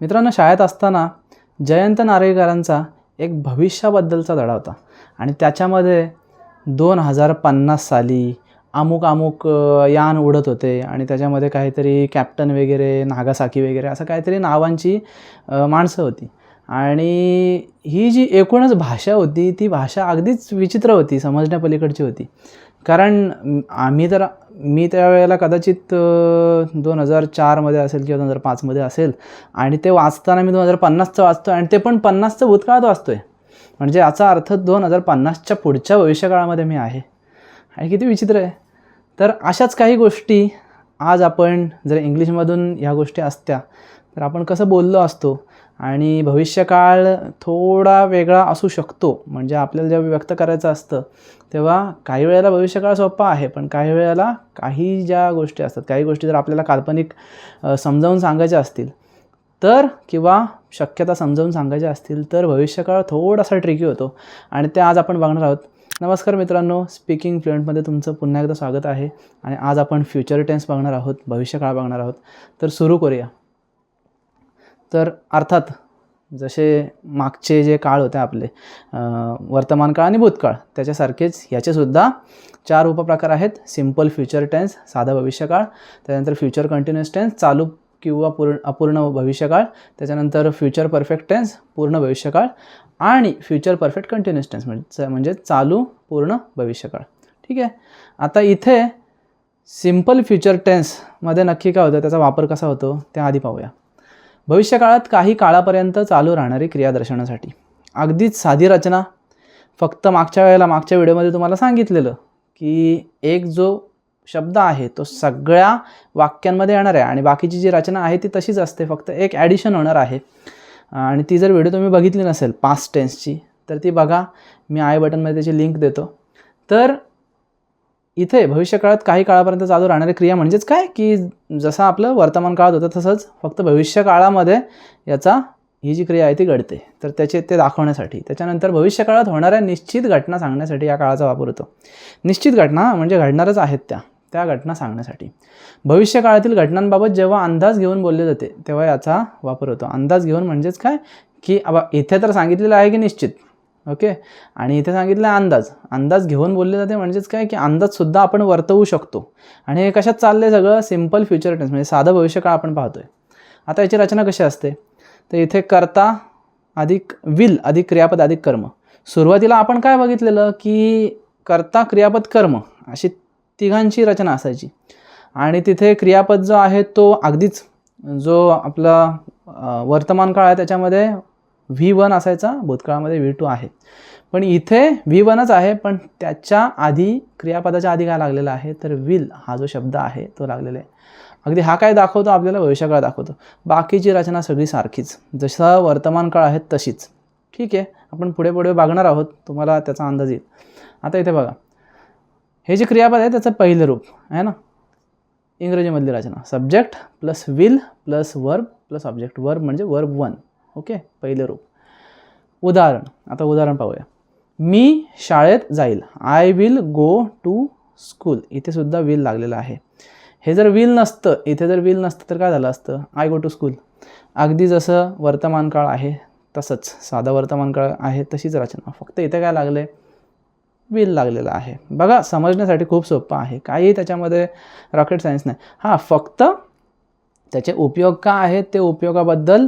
मित्रांनो शाळेत असताना जयंत नारळीकरांचा एक भविष्याबद्दलचा धडा होता. आणि त्याच्यामध्ये दोन हजार पन्नास साली अमुक अमुक यान उडत होते. आणि त्याच्यामध्ये काहीतरी कॅप्टन वगैरे नागासाकी वगैरे असं काहीतरी नावांची माणसं होती. आणि ही जी एकूणच भाषा होती ती भाषा अगदीच विचित्र होती समजण्यापलीकडची होती. कारण आम्ही तर मी त्यावेळेला कदाचित दोन हजार चारमध्ये असेल किंवा दोन हजार पाचमध्ये असेल आणि ते वाचताना मी दोन हजार पन्नासचं वाचतो आणि ते पण पन्नासचं भूतकाळात वाचतो आहे म्हणजे याचा अर्थ दोन हजार पन्नासच्या पुढच्या भविष्यकाळामध्ये मी आहे. आणि किती विचित्र आहे. तर अशाच काही गोष्टी आज आपण जर इंग्लिशमधून ह्या गोष्टी असत्या तर आपण कसं बोललो असतो आणि भविष्यकाळ थोडा वेगळा असू शकतो. म्हणजे आपल्याला जेव्हा व्यक्त करायचं असतं तेव्हा काही वेळेला भविष्यकाळ सोपा आहे पण काही वेळेला काही ज्या गोष्टी असतात काही गोष्टी जर आपल्याला काल्पनिक समजावून सांगायच्या असतील तर किंवा शक्यता समजावून सांगायच्या असतील तर भविष्यकाळ थोडासा ट्रिकी होतो. आणि ते आज आपण बघणार आहोत. नमस्कार मित्रांनो स्पीकिंग फ्लुएंटमध्ये तुमचं पुन्हा एकदा स्वागत आहे. आणि आज आपण फ्युचर टेन्स बघणार आहोत भविष्यकाळ बघणार आहोत. तर सुरू करूया. तर अर्थात जसे मागचे जे काळ होते आपले वर्तमान काळ आणि भूतकाळ त्याच्यासारखेच याचेसुद्धा चार उपप्रकार आहेत. सिंपल फ्युचर टेन्स साधा भविष्यकाळ त्याच्यानंतर फ्युचर कंटिन्युअस टेन्स चालू किंवा पूर्ण अपूर्ण भविष्यकाळ त्याच्यानंतर फ्युचर परफेक्ट टेन्स पूर्ण भविष्यकाळ आणि फ्युचर परफेक्ट कंटिन्युअस टेन्स म्हणजे म्हणजे चालू पूर्ण भविष्यकाळ. ठीक आहे? आता इथे सिंपल फ्युचर टेन्समध्ये नक्की काय होतं? त्याचा वापर कसा होतो? त्या आधी पाहूया. भविष्यकाळात काही काळापर्यंत चालू राहणारी क्रियादर्शनासाठी अगदीच साधी रचना. फक्त मागच्या वेळेला मागच्या व्हिडिओमध्ये तुम्हाला सांगितलेलं की एक जो शब्द आहे तो सगळ्या वाक्यांमध्ये येणार आहे आणि बाकीची जी रचना आहे ती तशीच असते. फक्त एक ॲडिशन होणार आहे. आणि ती जर व्हिडिओ तुम्ही बघितली नसेल पास्ट टेन्सची तर ती बघा. मी आय बटनमध्ये त्याची लिंक देतो. तर इथे भविष्यकाळात काही काळापर्यंत चालू राहणारी क्रिया म्हणजेच काय? की जसं आपलं वर्तमान काळात होतं तसंच फक्त भविष्यकाळामध्ये याचा ही जी क्रिया आहे ती घडते. तर त्याचे ते दाखवण्यासाठी त्याच्यानंतर भविष्यकाळात होणाऱ्या निश्चित घटना सांगण्यासाठी या काळाचा वापर होतो. निश्चित घटना म्हणजे घडणारच आहेत त्या त्या घटना सांगण्यासाठी. भविष्यकाळातील घटनांबाबत जेव्हा अंदाज घेऊन बोलले जाते तेव्हा याचा वापर होतो. अंदाज घेऊन म्हणजेच काय? की अब इथे तर सांगितलेलं आहे की निश्चित. ओके? आणि इथे सांगितलं आहे अंदाज. अंदाज घेऊन बोलले जाते म्हणजेच काय? की अंदाजसुद्धा आपण वर्तवू शकतो. आणि हे कशात चाललं आहे सगळं? सिंपल फ्युचर टेन्स म्हणजे साधं भविष्यकाळ आपण पाहतोय. आता याची रचना कशी असते? तर इथे करता अधिक विल अधिक क्रियापद अधिक कर्म. सुरुवातीला आपण काय बघितलेलं? की कर्ता क्रियापद कर्म अशी तिघांची रचना असायची. आणि तिथे क्रियापद जो आहे तो अगदीच जो आपला वर्तमान काळ आहे त्याच्यामध्ये व्ही वन असायचा भूतकाळामध्ये व्ही टू आहे. पण इथे व्ही वनच आहे पण त्याच्या आधी क्रियापदाच्या आधी काय लागलेलं आहे? तर विल हा जो शब्द आहे तो लागलेला आहे. अगदी हा काय दाखवतो? आपल्याला भविष्यकाळ दाखवतो. बाकीची रचना सगळी सारखीच. जसं वर्तमान काळ आहे तशीच. ठीक आहे? आपण पुढे पुढे बघणार आहोत. तुम्हाला त्याचा अंदाज येईल. आता इथे बघा. हे जे क्रियापद आहे त्याचं पहिलं रूप आहे ना? इंग्रजीमधली रचना. Subject plus will plus verb plus object verb म्हणजे वर्ब वन ओके? पहिलं रूप. उदाहरण. आता उदाहरण पाहूया. मी शाळेत जाईल. I will go to school इथे सुद्धा विल लागलेलं आहे. हे जर विल नसतं इथे जर विल नसतं तर काय झालं असतं? आय गो टू स्कूल अगदी जसं वर्तमान काळ आहे तसंच. साधा वर्तमान काळ आहे तशीच रचना. फक्त इथे काय लागलं आहे विल लागलेलं आहे. बघा समजण्यासाठी खूप सोपं आहे. काही त्याच्यामध्ये रॉकेट सायन्स नाही. हां फक्त त्याचे उपयोग का आहेत? ते उपयोगाबद्दल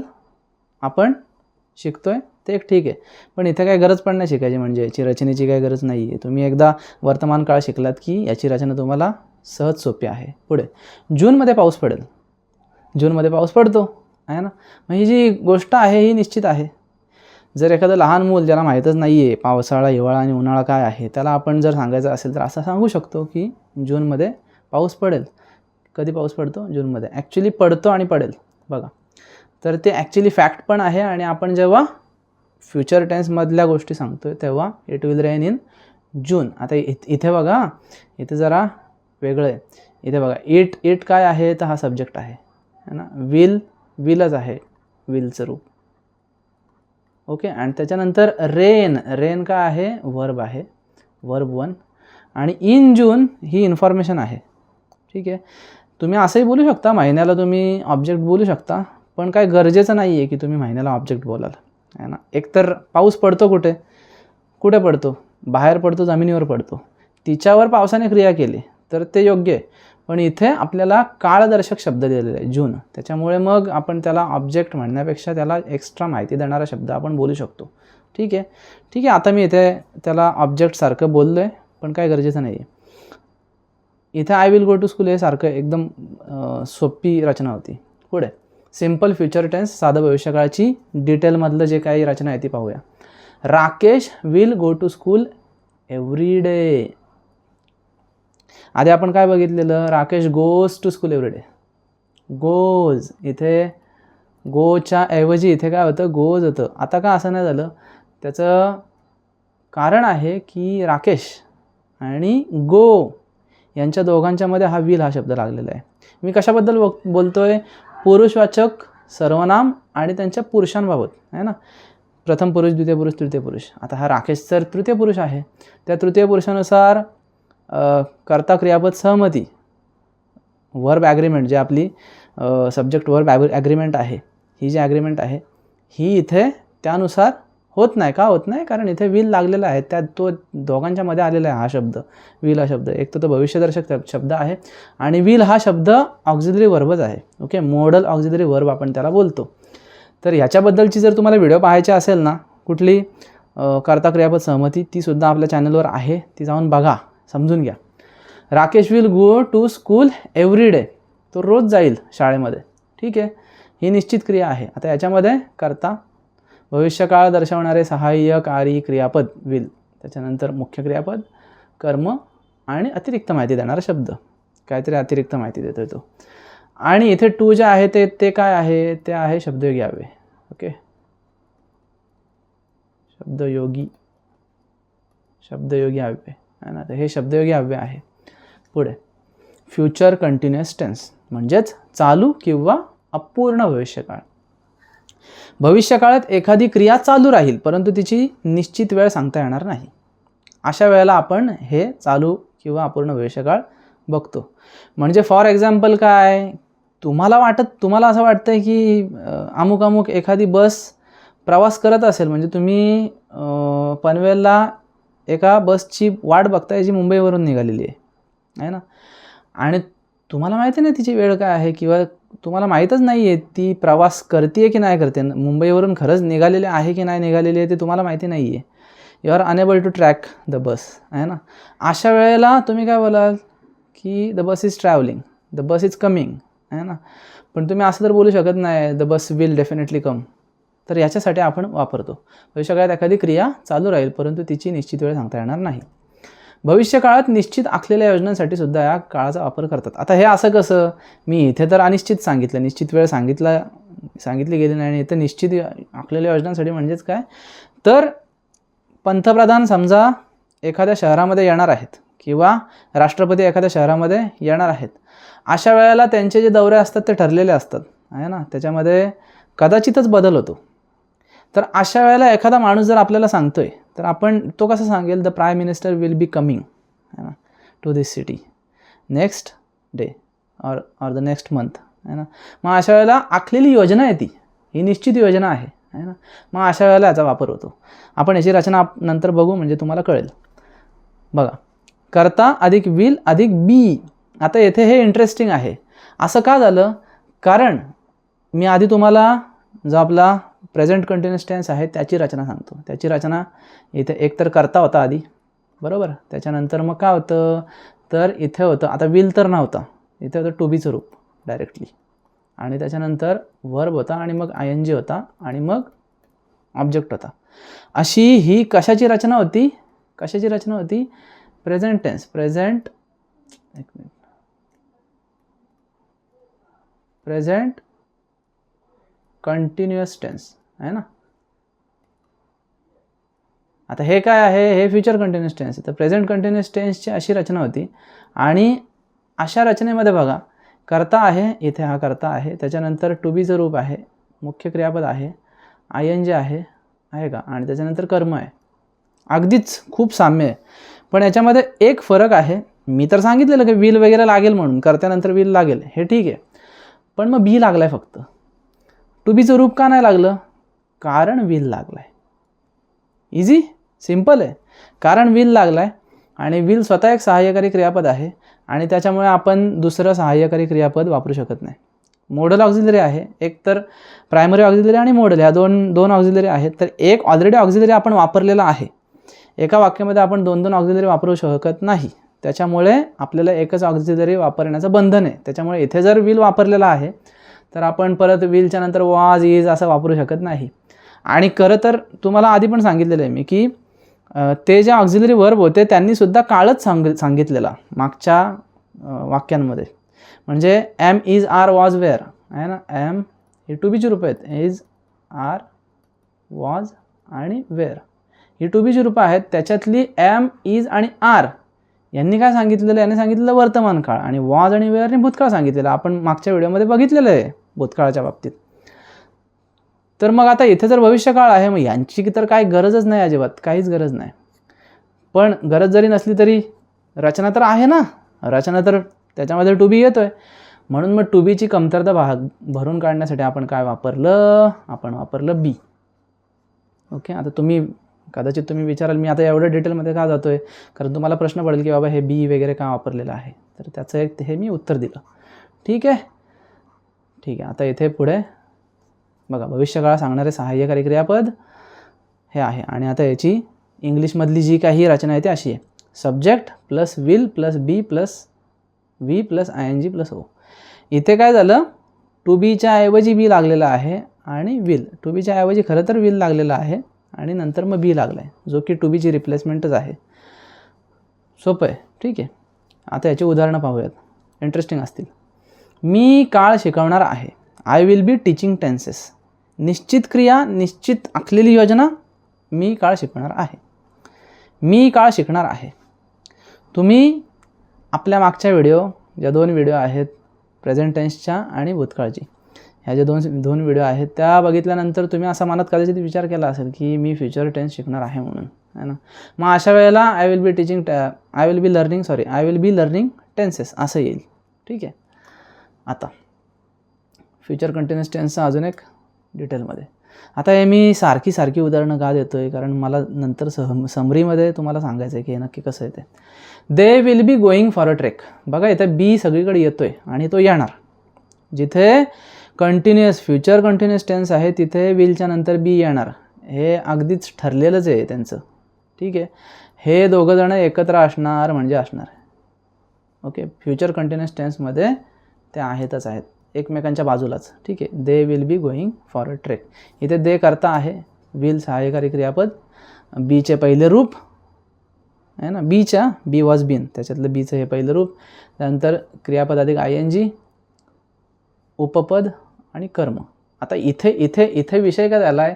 आपण शिकतोय ते एक ठीक आहे. पण इथे काय गरज पण नाही शिकायची म्हणजे याची रचनेची काही गरज नाही आहे. तुम्ही एकदा वर्तमान काळ शिकलात की याची रचना तुम्हाला सहज सोपी आहे. पुढे. जूनमध्ये पाऊस पडेल. जूनमध्ये पाऊस पडतो. आहे ना? मग ही जी गोष्ट आहे ही निश्चित आहे. जर एखादं लहान मूल ज्याला माहीतच नाही आहे पावसाळा हिवाळा आणि उन्हाळा काय आहे त्याला आपण जर सांगायचं असेल तर असं सांगू शकतो की जूनमध्ये पाऊस पडेल. कधी पाऊस पडतो? जूनमध्ये. ॲक्च्युली पडतो आणि पडेल. बघा. तर ते ॲक्च्युली फॅक्ट पण आहे आणि आपण जेव्हा फ्युचर टेन्समधल्या गोष्टी सांगतो आहे तेव्हा it will rain in June आता इथ इथे बघा इथे जरा वेगळं आहे. इथे बघा इट इट काय आहे? तर हा सब्जेक्ट आहे. है ना? विल विलच आहे. विलचं रूप. ओके आणि त्याच्यानंतर रेन रेन काय आहे? वर्ब आहे. वर्ब वन आणि इन जून ही इन्फॉर्मेशन आहे. ठीक आहे? तुम्ही असंही बोलू शकता महिन्याला तुम्ही ऑब्जेक्ट बोलू शकता पण काय गरजेचं नाही आहे की तुम्ही महिन्याला ऑब्जेक्ट बोलाल. आहे ना? एकतर पाऊस पडतो कुठे? कुठे पडतो? बाहेर पडतो जमिनीवर पडतो. तिच्यावर पावसाने क्रिया केली तर ते योग्य आहे. पण इथे आपल्याला काळदर्शक शब्द दिलेले आहे जून. त्याच्यामुळे मग आपण त्याला ऑब्जेक्ट म्हणण्यापेक्षा त्याला एक्स्ट्रा माहिती देणारा शब्द आपण बोलू शकतो. ठीक आहे? ठीक आहे आता मी इथे त्याला ऑब्जेक्टसारखं बोललो आहे पण काय गरजेचं नाही आहे इथे I will go to school हे सारखं एकदम सोपी रचना होती. पुढे. सिंपल फ्युचर टेन्स साधं भविष्यकाळाची डिटेलमधलं जे काही रचना आहे ती पाहूया. Rakesh will go to school every day आधी आपण काय बघितलेलं? Rakesh goes to school every day goes इथे गोच्या ऐवजी इथे काय होतं? गोज होतं. आता का असं नाही झालं? त्याचं कारण आहे की राकेश आणि गो यांच्या दोघांच्यामध्ये हा विल हा शब्द लागलेला आहे. मी कशाबद्दल बोलतो बोलतोय? पुरुषवाचक सर्वनाम आणि त्यांच्या पुरुषांबाबत आहे ना? प्रथम पुरुष द्वितीय पुरुष तृतीय पुरुष. आता हा राकेश तर तृतीय पुरुष आहे. त्या तृतीय पुरुषानुसार कर्ता क्रियापद सहमती वर्ब ॲग्रीमेंट जे आपली सब्जेक्ट वर्ब ॲग्रीमेंट आहे. ही जी ॲग्रीमेंट आहे ही इथे त्यानुसार होत नाही. का होत नाही? कारण इथे विल लागलेला आहे. त्यात तो दोघांच्या मध्ये आलेला आहे हा शब्द. विल हा शब्द. एक तर तो भविष्यदर्शक शब्द आहे. आणि विल हा शब्द ऑक्झिलरी वर्बच आहे. ओके मॉडल ऑक्झिलरी वर्ब आपण त्याला बोलतो. तर ह्याच्याबद्दलची जर तुम्हाला व्हिडिओ पाहायची असेल ना कुठली अ, कर्ता क्रियापद सहमती तीसुद्धा आपल्या चॅनलवर आहे. ती जाऊन बघा. समजून घ्या. Rakesh will go to school every day तो रोज जाईल शाळेमध्ये. ठीक आहे? ही निश्चित क्रिया आहे. आता याच्यामध्ये करता भविष्यकाळ दर्शवणारे सहाय्यकारी क्रियापद विल. त्याच्यानंतर मुख्य क्रियापद कर्म आणि अतिरिक्त माहिती देणारा शब्द. काहीतरी अतिरिक्त माहिती देतोय तो. आणि इथे टू जे आहे ते ते काय आहे? ते आहे शब्दयोगी अव्यय ओके? शब्दयोगी. शब्दयोगी अव्यय आहे ना? तर हे शब्दयोगी अव्यय आहे. पुढे. फ्युचर कंटिन्युअस टेन्स म्हणजेच चालू किंवा अपूर्ण भविष्यकाळ. भविष्यकाळात एखादी क्रिया चालू राहील परंतु तिची निश्चित वेळ सांगता येणार नाही. अशा वेळेला आपण हे चालू किंवा अपूर्ण भविष्यकाळ बघतो. म्हणजे फॉर एक्झाम्पल काय? तुम्हाला वाटत तुम्हाला असं वाटतं की अमुक अमुक एखादी बस प्रवास करत असेल म्हणजे तुम्ही पनवेलला एका बसची वाट बघताय जी मुंबईवरून निघालेली आहे. आहे ना? आणि तुम्हाला माहिती नाही तिची वेळ काय आहे किंवा तुम्हाला माहीतच नाही आहे ती प्रवास करते की नाही करते? मुंबईवरून खरंच निघालेले आहे की नाही निघालेली आहे ते तुम्हाला माहिती नाही आहे you are enable to track the bus आहे ना? अशा वेळेला तुम्ही काय बोलाल की the bus is travelling the bus is coming आहे ना? पण तुम्ही असं तर बोलू शकत नाही the bus will definitely come तर याच्यासाठी आपण वापरतो. भविष्यकाळात एखादी क्रिया चालू राहील परंतु तिची निश्चित वेळ सांगता येणार नाही. भविष्यकाळात निश्चित आखलेल्या योजनांसाठी सुद्धा या काळाचा वापर करतात. आता हे असं कसं? मी इथे तर अनिश्चित सांगितलं निश्चित वेळ सांगितला सांगितली गेली नाही आणि इथं निश्चित आखलेल्या योजनांसाठी म्हणजेच काय? तर पंतप्रधान समजा एखाद्या शहरामध्ये येणार आहेत किंवा राष्ट्रपती एखाद्या शहरामध्ये येणार आहेत अशा वेळेला त्यांचे जे दौरे असतात ते ठरलेले असतात आहे ना? त्याच्यामध्ये कदाचितच बदल होतो. तर अशा वेळेला एखादा माणूस जर आपल्याला सांगतोय तर आपण तो कसं सांगेल the prime minister will be coming है ना to this city next day or or the next month है ना. मग अशा वेळेला आखलेली योजना आहे ती. ही निश्चित योजना आहे है ना. मग अशा वेळेला याचा वापर होतो. आपण याची रचना नंतर बघू म्हणजे तुम्हाला कळेल. बघा करता अधिक विल अधिक बी आता येथे हे इंटरेस्टिंग आहे. असं का झालं? कारण मी आधी तुम्हाला जो आपला प्रेझेंट कंटिन्युअस टेन्स आहे त्याची रचना सांगतो. त्याची रचना इथे एक तर करता होता आधी बरोबर? त्याच्यानंतर मग काय होतं? तर इथे होतं आता विल तर नव्हता. इथे होतं टू बीचं रूप डायरेक्टली आणि त्याच्यानंतर वर्ब होता आणि मग आय एन जी होता आणि मग ऑब्जेक्ट होता. अशी ही कशाची रचना होती? कशाची रचना होती? प्रेझेंट टेन्स प्रेझेंट एक मिनिट प्रेझेंट कंटिन्युअस टेन्स आहे ना? आता हे काय आहे? हे फ्युचर कंटिन्युअस टेन्स तर प्रेझेंट कंटिन्युअस टेन्सची अशी रचना होती. आणि अशा रचनेमध्ये बघा करता आहे इथे हा करता आहे. त्याच्यानंतर टू बीचं रूप आहे मुख्य क्रियापद आहे आय एन जे आहे आहे का? आणि त्याच्यानंतर कर्म आहे. अगदीच खूप साम्य आहे. पण याच्यामध्ये एक फरक आहे. मी तर सांगितलेलं की विल वगैरे लागेल म्हणून. करत्यानंतर विल लागेल. हे ठीक आहे. पण मग बी लागला आहे फक्त. टू बीचं रूप का नाही लागलं? कारण विल लागलं आहे इझी सिंपल आहे. कारण विल लागला आहे आणि विल स्वतः एक सहाय्यकारी क्रियापद आहे आणि त्याच्यामुळे आपण दुसरं सहाय्यकारी क्रियापद वापरू शकत नाही. मोडल ऑक्झिलरी आहे. एक तर प्रायमरी ऑक्झिलरी आणि मोडल ह्या दोन दोन ऑक्झिलरी आहेत. तर एक ऑलरेडी ऑक्झिलरी आपण वापरलेला आहे. एका वाक्यामध्ये आपण दोन दोन ऑक्झिलरी वापरू शकत नाही. त्याच्यामुळे आपल्याला एकच ऑक्झिलरी वापरण्याचं बंधन आहे. त्याच्यामुळे इथे जर विल वापरलेला आहे तर आपण परत विलच्या नंतर वाज इज असं वापरू शकत नाही. आणि खरं तर तुम्हाला आधी पण सांगितलेलं आहे मी की ते जे ऑक्झिलरी वर्ब होते त्यांनीसुद्धा काळच सांग सांगितलेला मागच्या वाक्यांमध्ये. म्हणजे am is are was were आहे ना? एम हे टू बीची रूपं आहेत. इज आर वॉज आणि वेअर ही टू बीची रूपं आहेत. त्याच्यातली एम इज आणि आर यांनी काय सांगितलेलं यांनी सांगितलेलं वर्तमान काळ. आणि वॉज आणि वेअरने भूतकाळ सांगितलेलं. आपण मागच्या व्हिडिओमध्ये बघितलेलं आहे. भूतकाळाच्या बाबतीत. तर मग आता इथे जर भविष्यकाळ आहे मग यांची तर काय गरजच नाही अजिबात काहीच गरज नाही. पण गरज जरी नसली तरी रचना तर आहे ना. रचना तर त्याच्यामध्ये टू बी येतो आहे म्हणून मग टू बीची कमतरता भाग भरून काढण्यासाठी आपण काय वापरलं? आपण वापरलं बी ओके आता तुम्ही कदाचित तुम्ही विचाराल मी आता एवढं डिटेलमध्ये का जातो आहे कारण तुम्हाला प्रश्न पडेल की बाबा हे बी वगैरे का वापरलेलं आहे? तर त्याचं एक हे मी उत्तर दिलं. ठीक आहे? ठीक आहे. आता इथे पुढे बघा भविष्यकाळ सांगणारे सहाय्यकारी क्रियापद हे आहे. आणि आता याची इंग्लिशमधली जी काही रचना आहे ती अशी आहे. Subject plus will plus be plus V plus I N G plus O इथे काय झालं? टू बीच्या ऐवजी बी लागलेला आहे आणि विल टू बीच्या ऐवजी खरं तर विल लागलेला आहे आणि नंतर मग बी लागला आहे जो की टू बीची रिप्लेसमेंटच आहे. सोपं आहे. ठीक आहे. आता याची उदाहरणं पाहूयात. इंटरेस्टिंग असतील. मी काळ शिकवणार आहे. I will be teaching tenses निश्चित क्रिया निश्चित आखलेली योजना मी काळ शिकवणार आहे. मी काळ शिकणार आहे. तुम्ही आपल्या मागच्या व्हिडिओ ज्या दोन व्हिडिओ आहेत प्रेझेंट टेन्सच्या आणि भूतकाळची ह्या ज्या दोन दोन व्हिडिओ आहेत त्या बघितल्यानंतर तुम्ही असा मनात कदाचित विचार केला असेल की मी फ्युचर टेन्स शिकणार आहे म्हणून है ना? मग अशा वेळेला I will be teaching I will be learning sorry I will be learning tenses असं येईल. ठीक आहे? आता. फ्युचर कंटिन्युअस टेन्सचं अजून एक डिटेलमध्ये आता हे मी सारखी सारखी उदाहरणं का देतो आहे कारण मला नंतर सम समरीमध्ये तुम्हाला सांगायचं आहे की हे नक्की कसं आहे ते. They will be going for a trek बघा इथं बी सगळीकडे येतो आहे आणि तो येणार. जिथे कंटिन्युअस फ्युचर कंटिन्युअस टेन्स आहे तिथे विलच्या नंतर बी येणार. हे अगदीच ठरलेलंच आहे त्यांचं. ठीक आहे? हे दोघंजणं एकत्र असणार म्हणजे असणार. ओके फ्युचर कंटिन्युअस टेन्समध्ये ते आहेतच आहेत. एकमेकांच्या बाजूलाच. ठीक आहे. They will be going for a trek इथे दे करता आहे. विल सहाय्यकारी क्रियापद. बीचे पहिले रूप. आहे ना? बीच्या बी वॉज बीन त्याच्यातलं बीचं हे पहिलं रूप. त्यानंतर क्रियापद अधिक आय एन जी उपपद आणि कर्म. आता इथे इथे इथे विषय काय झाला आहे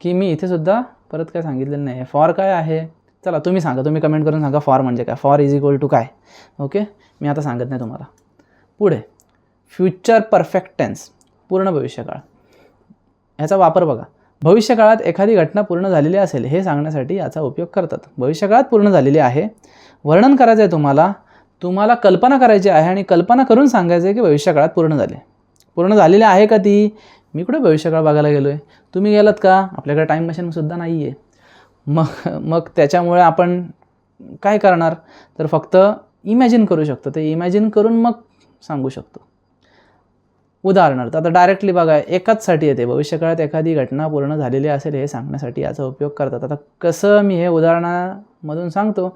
की मी इथेसुद्धा परत काय सांगितलेलं नाही आहे फॉर काय आहे? चला तुम्ही सांगा. तुम्ही कमेंट करून सांगा फॉर म्हणजे काय? फॉर इज इक्वल टू काय? ओके मी आता सांगत नाही तुम्हाला. पुढे. फ्युचर परफेक्ट टेन्स पूर्ण भविष्यकाळ. ह्याचा वापर बघा. भविष्यकाळात एखादी घटना पूर्ण झालेली असेल हे सांगण्यासाठी याचा उपयोग करतात. भविष्यकाळात पूर्ण झालेली आहे वर्णन करायचं आहे तुम्हाला तुम्हाला कल्पना करायची आहे आणि कल्पना करून सांगायचं आहे की भविष्यकाळात पूर्ण झाले. पूर्ण झालेली आहे का ती? मी कुठे भविष्यकाळ बघायला गेलो आहे तुम्ही गेलात का? आपल्याकडे टाईम मशीनसुद्धा नाही आहे मग मग त्याच्यामुळे आपण काय करणार? तर फक्त इमॅजिन करू शकतो. ते इमॅजिन करून मग सांगू शकतो. उदाहरणार्थ आता डायरेक्टली बघा एकाचसाठी येते. भविष्यकाळात एखादी घटना पूर्ण झालेली असेल हे सांगण्यासाठी याचा उपयोग करतात. आता कसं मी हे उदाहरणामधून सांगतो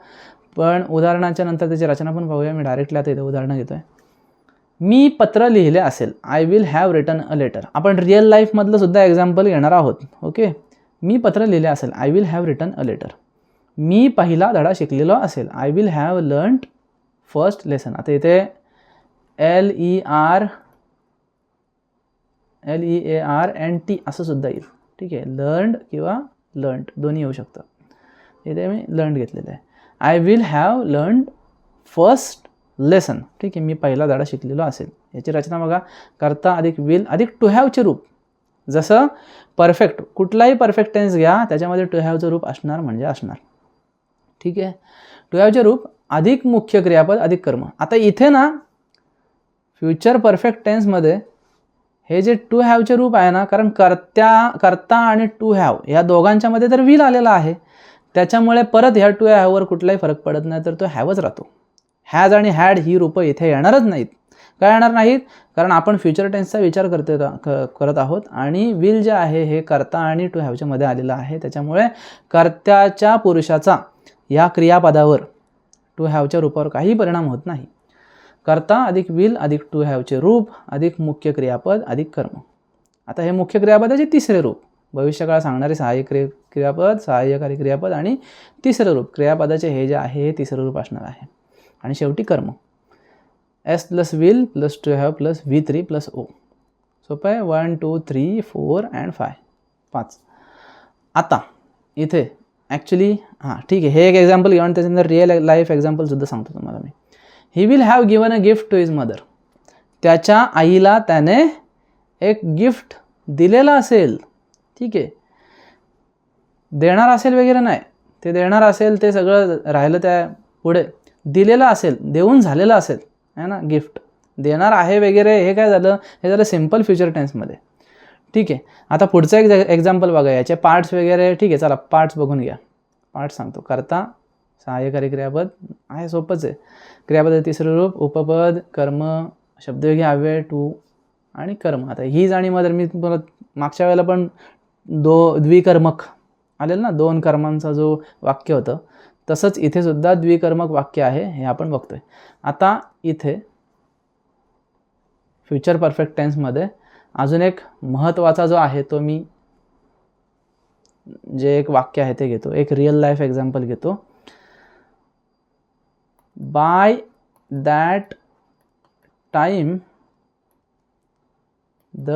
पण उदाहरणाच्या नंतर त्याची रचना पण पाहूया. मी डायरेक्टली आता इथे उदाहरणं घेतो आहे मी पत्र लिहिले असेल I will have return a letter आपण रिअल लाईफमधलं सुद्धा एक्झाम्पल घेणार आहोत ओके मी पत्र लिहिले असेल I will have return a letter मी पहिला धडा शिकलेलो असेल I will have learn first lesson आता इथे L E R L E A R N T असं सुद्धा येईल. ठीक आहे? लर्न्ड किंवा लर्न्ड दोन्ही येऊ शकतं. इथे मी लर्न्ड घेतलेलं आहे. I will have learned first lesson ठीक आहे? मी पहिला धडा शिकलेलो असेल. याची रचना बघा. करता अधिक विल अधिक टू हॅवचे रूप. जसं परफेक्ट कुठलाही परफेक्ट टेन्स घ्या त्याच्यामध्ये टू हॅवचं रूप असणार म्हणजे असणार. ठीक आहे? टू हॅवचे रूप अधिक मुख्य क्रियापद अधिक कर्म. आता इथे ना फ्युचर परफेक्ट टेन्समध्ये हे जे टू हॅवचे रूप आहे ना कारण कर्त्या कर्ता आणि टू हॅव या दोघांच्यामध्ये तर विल आलेला आहे. त्याच्यामुळे परत ह्या टू हॅववर कुठलाही फरक पडत नाही तर तो हॅवच राहतो. हॅज आणि हॅड ही रूपं इथे येणारच नाहीत. काय येणार नाहीत? कारण आपण फ्युचर टेन्सचा विचार करते क- करत आहोत आणि विल जे आहे हे कर्ता आणि टू हॅवच्या मध्ये आलेलं आहे. त्याच्यामुळे कर्त्याच्या पुरुषाचा या क्रियापदावर टू हॅवच्या रूपावर काही परिणाम होत नाही. करता अधिक विल अधिक टू हॅवचे रूप अधिक मुख्य क्रियापद अधिक कर्म. आता हे मुख्य क्रियापदाचे तिसरे रूप. भविष्यकाळ सांगणारे सहाय्यक क्रिय क्रियापद सहाय्यकारी क्रियापद आणि तिसरं रूप. क्रियापदाचे हे जे आहे हे तिसरं रूप असणार आहे. आणि शेवटी कर्म. S plus will plus to have plus V three plus O सोपं आहे? One two three four and five पाच. आता इथे ॲक्च्युली हां ठीक आहे. हे एक एक्झाम्पल घेऊन त्याच्यानंतर रिअल लाईफ एक्झाम्पलसुद्धा सांगतो तुम्हाला मी. He will have given a gift to his mother त्याच्या आईला त्याने एक गिफ्ट दिलेलं असेल. ठीक आहे. देणार असेल वगैरे नाही. ते देणार असेल ते सगळं राहिलं त्या पुढे. दिलेलं असेल देऊन झालेलं असेल. आहे ना? गिफ्ट देणार आहे वगैरे हे काय झालं? हे झालं सिंपल फ्युचर टेन्समध्ये ठीक आहे. आता पुढचं एक एक्झाम्पल बघा. याचे पार्ट्स वगैरे ठीक आहे. चला पार्ट्स बघून घ्या. पार्ट्स सांगतो. करता सहाय्यकारी क्रियापद आहे सोपंच आहे. क्रियापद तिसरं रूप उपपद कर्म शब्दयोगी अव्यय टू आणि कर्म. आता ही आणि मदर मी तुम्हाला मागच्या वेळेला पण दो द्विकर्मक आलेलं ना दोन कर्मांचा जो वाक्य होतं तसंच इथे सुद्धा द्विकर्मक वाक्य आहे हे आपण बघतोय. आता इथे फ्युचर परफेक्ट टेन्समध्ये अजून एक महत्त्वाचा जो आहे तो मी जे एक वाक्य आहे ते घेतो. एक रिअल लाईफ एक्झाम्पल घेतो. By that time the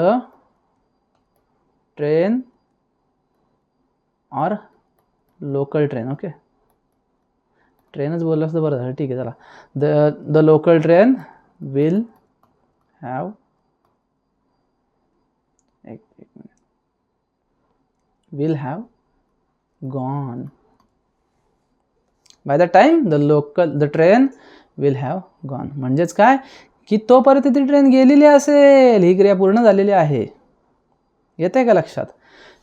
train और लोकल ट्रेन ओके ट्रेनच बोललं असतं बरं झालं ठीक आहे चला। The the local train will have एक एक minute will have gone by the time the local the train will have gone म्हणजेच काय? की तोपर्यंत ती ट्रेन गेलेली असेल. ही क्रिया पूर्ण झालेली आहे. येते का लक्षात?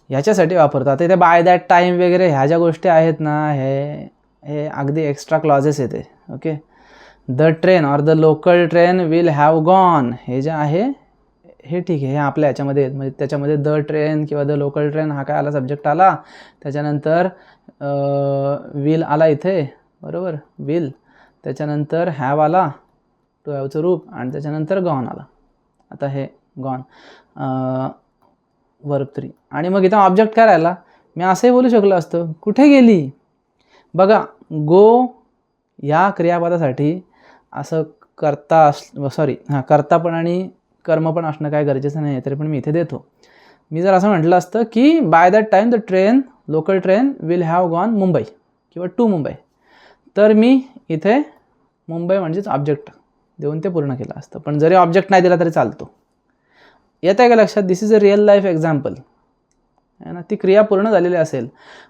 ह्याच्यासाठी वापरतो. आता इथे बाय दॅट टाईम वगैरे ह्या ज्या गोष्टी आहेत ना हे हे अगदी एक्स्ट्रा क्लॉजेस येते. Okay the train or the local train will have gone हे जे आहे हे ठीक आहे हे आपल्या याच्यामध्ये आहेत. म्हणजे त्याच्यामध्ये द ट्रेन किंवा द लोकल ट्रेन हा काय आला सब्जेक्ट आला. त्याच्यानंतर विल आला इथे. बरोबर? विल त्याच्यानंतर हॅव आला टू हॅवचं रूप. आणि त्याच्यानंतर गॉन आला. आता हे गॉन वर्ब थ्री आणि मग इथं ऑब्जेक्ट काय राहिला? मी असंही बोलू शकलो असतं. कुठे गेली? बघा गो या क्रियापदासाठी असं करता अस सॉरी हां करता पण आणि कर्म पण असणं काय गरजेचं नाही आहे तरी पण मी इथे देतो. मी जर असं म्हटलं असतं की by that time the train local train will have gone Mumbai किंवा टू मुंबई तर मी इथे मुंबई म्हणजेच ऑब्जेक्ट देऊन ते पूर्ण केलं असतं. पण जरी ऑब्जेक्ट नाही दिला तरी चालतो. येत आहे का लक्षात? This is a real life example आहे ना? ती क्रिया पूर्ण झालेली असेल.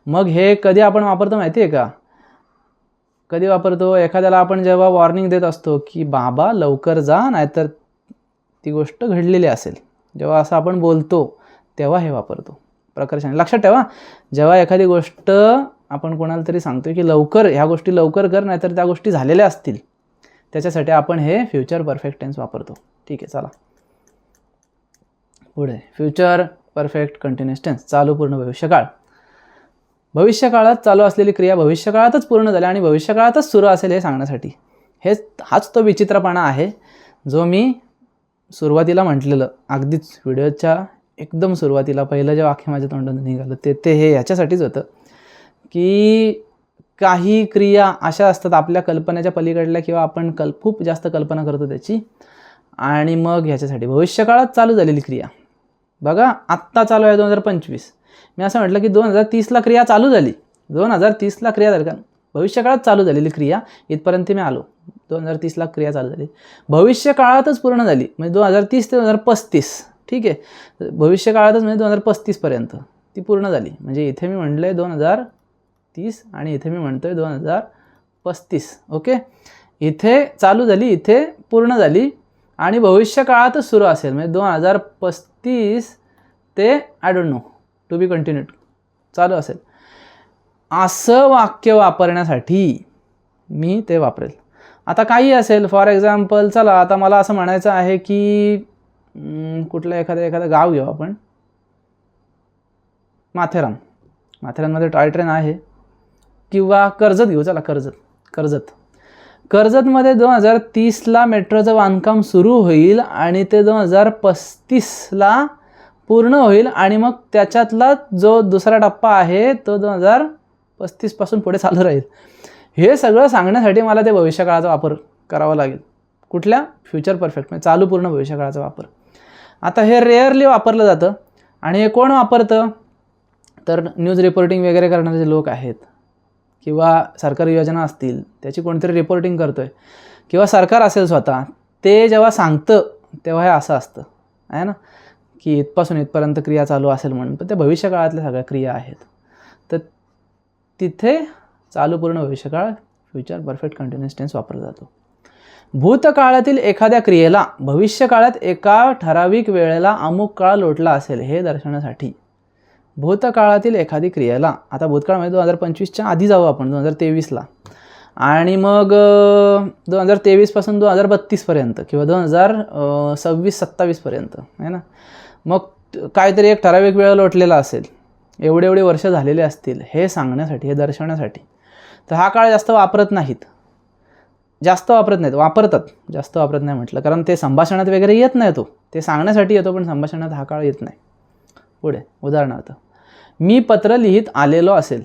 मग हे कधी आपण वापरतो माहिती आहे का? कधी वापरतो? एखाद्याला आपण जेव्हा वॉर्निंग देत असतो की बाबा लवकर जा नाहीतर ती गोष्ट घडलेली असेल. जेव्हा असं आपण बोलतो तेव्हा हे वापरतो. प्रकर्षाने लक्षात ठेवा जेव्हा एखादी गोष्ट आपण कोणाला तरी सांगतो की लवकर ह्या गोष्टी लवकर कर नाहीतर त्या गोष्टी झालेल्या असतील त्याच्यासाठी आपण हे फ्युचर परफेक्ट टेन्स वापरतो. ठीक आहे चला. पुढे फ्युचर परफेक्ट कंटिन्युअस टेन्स चालू पूर्ण भविष्यकाळ. भविष्यकाळात चालू असलेली क्रिया भविष्यकाळातच पूर्ण झाली आणि भविष्यकाळातच सुरू असेल हे सांगण्यासाठी. हेच हाच तो विचित्रपणा आहे जो मी सुरुवातीला म्हटलेलं अगदीच व्हिडिओच्या एकदम सुरुवातीला पहिलं जे वाक्य माझ्या तोंडातून निघालं ते ते हे ह्याच्यासाठीच होतं की काही क्रिया अशा असतात आपल्या कल्पनेच्या पलीकडल्या किंवा आपण कल खूप जास्त कल्पना करतो त्याची आणि मग ह्याच्यासाठी भविष्यकाळात चालू झालेली क्रिया. बघा आत्ता चालू आहे दोन हजार पंचवीस. मी असं म्हटलं की दोन हजार तीसला क्रिया चालू झाली. दोन हजार तीसला क्रिया झाली. का भविष्यकाळात चालू झालेली क्रिया इथपर्यंत मी आलो. दोन हजार तीसला क्रिया चालू झाली. भविष्यकाळातच पूर्ण झाली. म्हणजे दोन हजार तीस ते दोन हजार पस्तीस. ठीक आहे? भविष्यकाळातच म्हणजे दोन हजार पस्तीसपर्यंत ती पूर्ण झाली. म्हणजे इथे मी म्हटलं आहे दोन हजार तीस आणि इथे मी म्हणतो आहे दोन हजार पस्तीस. ओके? इथे चालू झाली इथे पूर्ण झाली आणि भविष्य काळातच सुरू असेल. म्हणजे दोन हजार पस्तीस ते I don't know to be continued चालू असेल. असं वाक्य वापरण्यासाठी मी ते वापरेल. आता काही असेल फॉर एक्झाम्पल चला आता मला असं म्हणायचं आहे की कुठलं एखादं एखादं गाव घेऊ आपण. माथेरान. माथेरानमध्ये टॉय ट्रेन आहे. किंवा कर्जत घेऊ चला कर्जत. कर्जत. कर्जतमध्ये दोन हजार तीसला मेट्रोचं बांधकाम सुरू होईल आणि ते दोन हजार पस्तीसला पूर्ण होईल आणि मग त्याच्यातला जो दुसरा टप्पा आहे तो दोन हजार पस्तीसपासून पुढे चालू राहील. हे सगळं सांगण्यासाठी मला ते भविष्यकाळाचा वापर करावा लागेल. कुठल्या? फ्युचर परफेक्ट म्हणजे चालू पूर्ण भविष्यकाळाचा वापर. आता हे रेअरली वापरलं जातं. आणि हे कोण वापरतं? तर न्यूज रिपोर्टिंग वगैरे करणारे जे लोक आहेत. किंवा सरकारी योजना असतील त्याची कोणतरी रिपोर्टिंग करतो आहे किंवा सरकार असेल स्वतः ते जेव्हा सांगतं तेव्हा हे असं असतं. आहे ना? की इथपासून इथपर्यंत क्रिया चालू असेल म्हणून. पण त्या भविष्यकाळातल्या सगळ्या क्रिया आहेत. तर तिथे चालू पूर्ण भविष्यकाळ फ्युचर परफेक्ट कंटिन्युअस टेन्स वापरला जातो. भूतकाळातील एखाद्या क्रियेला भविष्यकाळात एका ठराविक वेळेला अमुक काळ लोटला असेल हे दर्शवण्यासाठी. भूतकाळातील एखादी क्रियेला आता भूतकाळ म्हणजे दोन हजार पंचवीसच्या आधी जाऊ आपण दोन हजार तेवीसला. आणि मग दोन हजार तेवीसपासून दोन हजार बत्तीसपर्यंत किंवा दोन हजार सव्वीस सत्तावीसपर्यंत आहे ना? मग काहीतरी एक ठराविक वेळ लोटलेला असेल. एवढे एवढे वर्ष झालेले असतील हे सांगण्यासाठी हे दर्शवण्यासाठी. तर हा काळ जास्त वापरत नाहीत. जास्त वापरत नाहीत वापरतात. जास्त वापरत नाही म्हटलं कारण ते संभाषणात वगैरे येत नाही तो. ते सांगण्यासाठी येतो पण संभाषणात हा काळ येत नाही. पुढे उदाहरणार्थ मी पत्र लिहित आलेलो असेल.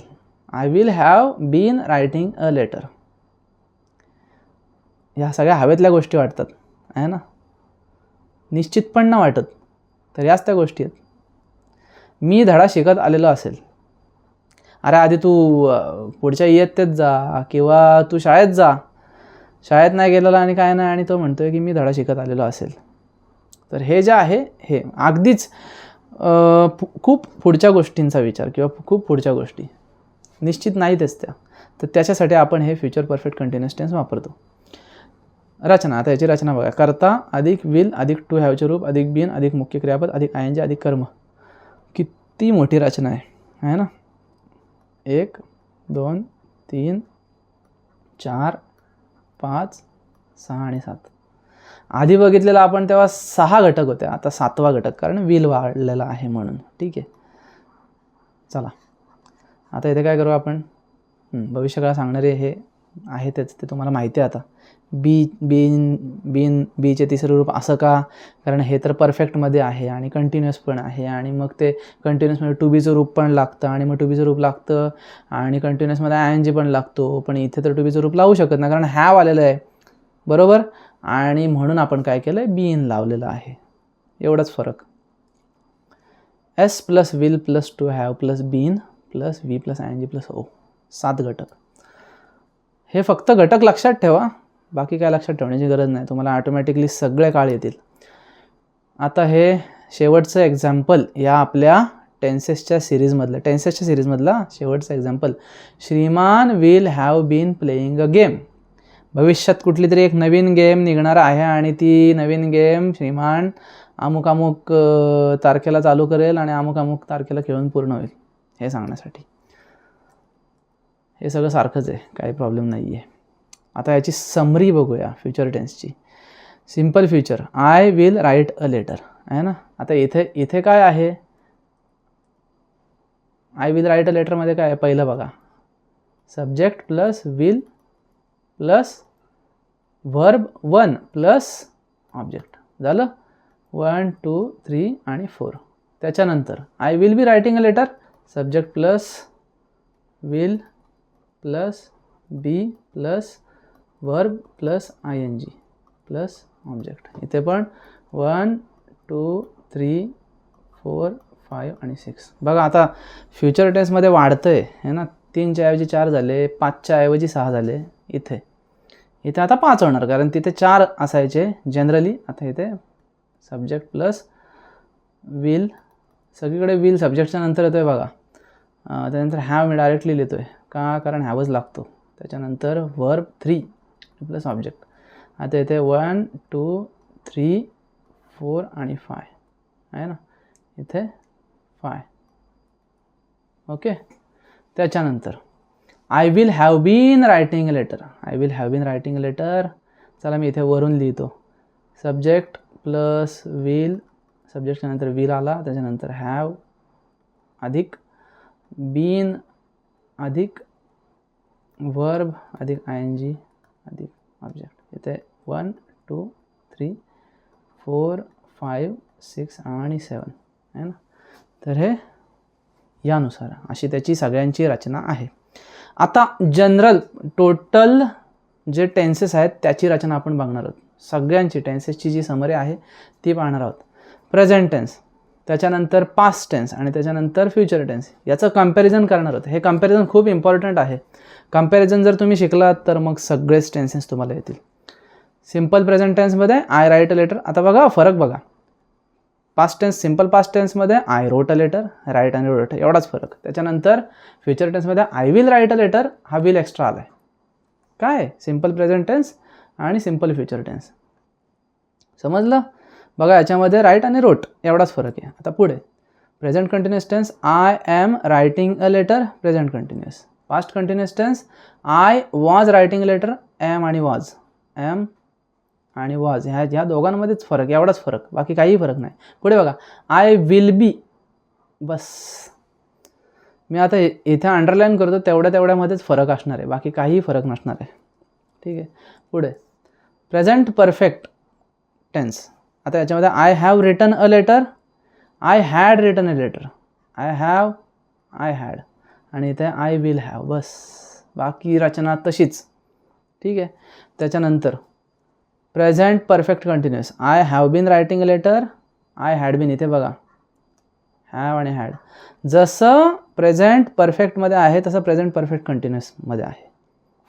I will have been writing a letter ह्या सगळ्या हवेतल्या गोष्टी वाटतात आहे ना? निश्चित पण ना वाटत तर याच त्या गोष्टी आहेत. मी धडा शिकत आलेलो असेल. अरे आधी तू पुढच्या इयत्तेत जा किंवा तू शाळेत जा. शाळेत नाही गेलेला आणि काय नाही आणि तो म्हणतो आहे की मी धडा शिकत आलेलो असेल. तर हे जे आहे हे अगदीच पु- खूप पुढच्या गोष्टींचा विचार किंवा खूप पुढच्या गोष्टी. निश्चित नाहीतच त्या. तर त्याच्यासाठी आपण हे फ्युचर परफेक्ट कंटिन्युअस टेन्स वापरतो. रचना आता याची रचना बघा. करता अधिक विल अधिक टू हॅवचे रूप अधिक बीन अधिक मुख्य क्रियापद अधिक आय जे अधिक कर्म. किती मोठी रचना आहे. आहे ना? एक दोन तीन चार पाच सहा आणि सात. आधी बघितलेलं आपण तेव्हा सहा घटक होते. आता सातवा घटक कारण विल वाढलेला आहे म्हणून. ठीक आहे? चला. आता इथे काय करू आपण? भविष्यकाळ सांगणारे हे आहे तेच ते तुम्हाला माहिती आहे आता. बी बीन बीन बीचे तिसरं रूप असं का? कारण हे तर परफेक्टमध्ये आहे आणि कंटिन्युअस पण आहे आणि मग ते कंटिन्युअसमध्ये टू बीचं रूप पण लागतं आणि मग टू बीचं रूप लागतं आणि कंटिन्युअसमध्ये आय एन जी पण लागतो. पण इथे तर टू बीचं रूप लावू शकत नाही कारण हॅव आलेलं आहे. बरोबर? आणि म्हणून आपण काय केलं आहे बीन लावलेलं आहे. एवढाच फरक. S plus will plus to have plus been plus V plus I N G plus O सात घटक. हे फक्त घटक लक्षात ठेवा. बाकी काय लक्षात ठेवण्याची गरज नाही. तुम्हाला ऑटोमॅटिकली सगळे काळ येतील. आता हे शेवटचं एक्झाम्पल या आपल्या टेन्सेसच्या सिरीजमधलं टेन्सेसच्या सिरीजमधला शेवटचं example Shriman will have been playing a game भविष्यात कुठली तरी एक नवीन गेम निघणार आहे आणि ती नवीन गेम श्रीमान अमुक अमुक तारखेला चालू करेल आणि अमुक अमुक तारखेला खेळून पूर्ण होईल. हे सांगण्यासाठी. हे सगळं सारखंच आहे काही प्रॉब्लेम नाही आहे आता याची समरी बघूया future टेन्सची simple future I will write a letter आहे ना? आता इथे इथे काय आहे? आय विल राईट अ लेटरमध्ये काय आहे? पहिलं बघा. Subject plus will plus verb one plus object झालं? वन टू थ्री आणि फोर त्याच्यानंतर I will be writing a letter subject plus will plus be plus verb plus I N G plus object. इथे पण one two three four five आणि six. बघा आता future टेन्समध्ये वाढतं आहे है ना? तीनच्या ऐवजी चार झाले पाचच्या ऐवजी सहा झाले इथे. इथे आता पाच होणार कारण तिथे चार असायचे जनरली आता इथे सब्जेक्ट प्लस विल सगळीकडे विल सब्जेक्टच्या नंतर येतो आहे बघा. त्यानंतर हॅव मी डायरेक्टली लिहितो आहे का? कारण हॅवच लागतो. त्याच्यानंतर वर्ब थ्री प्लस ऑब्जेक्ट आता इथे वन टू थ्री फोर आणि फाय आहे ना? इथे फाय ओके त्याच्यानंतर I will have been writing letter I will have been writing letter चला मी इथे वरून लिहितो. सब्जेक्ट प्लस विल सब्जेक्टच्या नंतर विल आला. त्याच्यानंतर हॅव अधिक बीन अधिक वर्ब अधिक आय एन जी अधिक ऑब्जेक्ट इथे one two three four five six आणि सेवन आहे ना? तर हे यानुसार अशी त्याची सगळ्यांची रचना आहे. आता जनरल टोटल जे टेन्सेस आहेत त्याची रचना आपण बघणार आहोत. सगळ्यांची टेन्सेसची जी समरी आहे ती पाहणार आहोत. प्रेझेंट टेन्स त्याच्यानंतर पास्ट टेन्स आणि त्याच्यानंतर फ्युचर टेन्स याचं कंपॅरिझन करणार होतं हे कंपॅरिझन खूप इम्पॉर्टंट आहे. कंपॅरिझन जर तुम्ही शिकलात तर मग सगळेच टेन्सेस तुम्हाला येतील. सिंपल प्रेझेंट टेन्समध्ये आय राईट अ लेटर आता बघा फरक बघा. Past tense simple past टेन्समध्ये I wrote a letter write and wrote एवढाच फरक. त्याच्यानंतर future टेन्समध्ये I will write a letter हा विल एक्स्ट्रा आला आहे काय? सिंपल प्रेझेंट टेन्स आणि सिंपल फ्युचर टेन्स समजलं? बघा याच्यामध्ये राईट आणि रोट एवढाच फरक आहे. आता पुढे. Present continuous tense I am writing a letter present continuous past continuous tense I was writing letter am आणि वॉज एम आणि वॉज ह्या ह्या दोघांमध्येच फरक एवढाच फरक. बाकी काहीही फरक नाही. पुढे बघा. आय विल बी बस. मी आता इथे अंडरलाईन करतो तेवढ्या तेवढ्यामध्येच फरक असणार आहे. बाकी काहीही फरक नसणार आहे. ठीक आहे. पुढे. प्रेझेंट परफेक्ट टेन्स आता याच्यामध्ये I have written a letter I had written a letter I have I had आणि इथे आय विल हॅव बस. बाकी रचना तशीच. ठीक आहे? त्याच्यानंतर present perfect continuous I have been writing a letter I had been इथे बघा. हॅव आणि हॅड जसं प्रेझेंट परफेक्टमध्ये आहे तसं प्रेझेंट परफेक्ट कंटिन्युअसमध्ये आहे.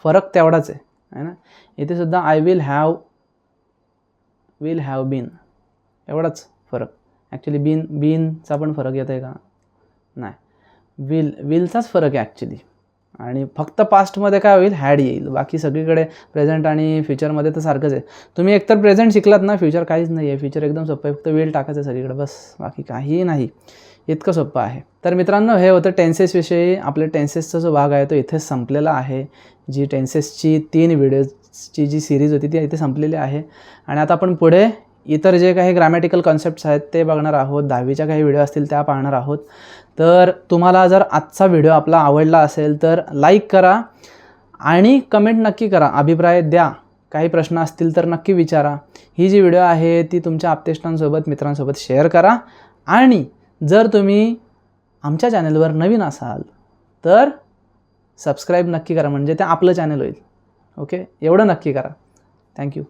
फरक तेवढाच आहे. है ना? इथे सुद्धा I will have will have been एवढाच फरक. ॲक्च्युली बीन बीनचा पण फरक येत आहे का? नाही. विल विलचाच फरक आहे ॲक्च्युली आणि फक्त पास्टमध्ये काय होईल? हॅड येईल. बाकी सगळीकडे प्रेझेंट आणि फ्युचरमध्ये तर सारखंच आहे. तुम्ही एकतर प्रेझेंट शिकलात ना फ्युचर काहीच नाही आहे फ्युचर एकदम सोपं आहे. फक्त वेल टाकायचं आहे सगळीकडे. बस. बाकी काहीही नाही. इतकं सोपं आहे. तर मित्रांनो हे होतं टेन्सेसविषयी आपल्या टेन्सेसचा जो भाग आहे तो इथेच संपलेला आहे. जी टेन्सेसची तीन व्हिडिओजची जी सिरीज होती ती इथे संपलेली आहे. आणि आता आपण पुढे इतर जे काही ग्रॅमॅटिकल कॉन्सेप्ट्स आहेत ते बघणार आहोत. दहावीच्या काही व्हिडिओ असतील त्या पाहणार आहोत. तर तुम्हाला जर आजचा व्हिडिओ आपला आवडला असेल तर लाईक करा आणि कमेंट नक्की करा. अभिप्राय द्या. काही प्रश्न असतील तर नक्की विचारा. ही जी व्हिडिओ आहे ती तुमच्या आप्तेष्टांसोबत मित्रांसोबत शेअर करा. आणि जर तुम्ही आमच्या चॅनलवर नवीन असाल तर सबस्क्राईब नक्की करा. म्हणजे ते आपलं चॅनल होईल. ओके एवढं नक्की करा. थँक्यू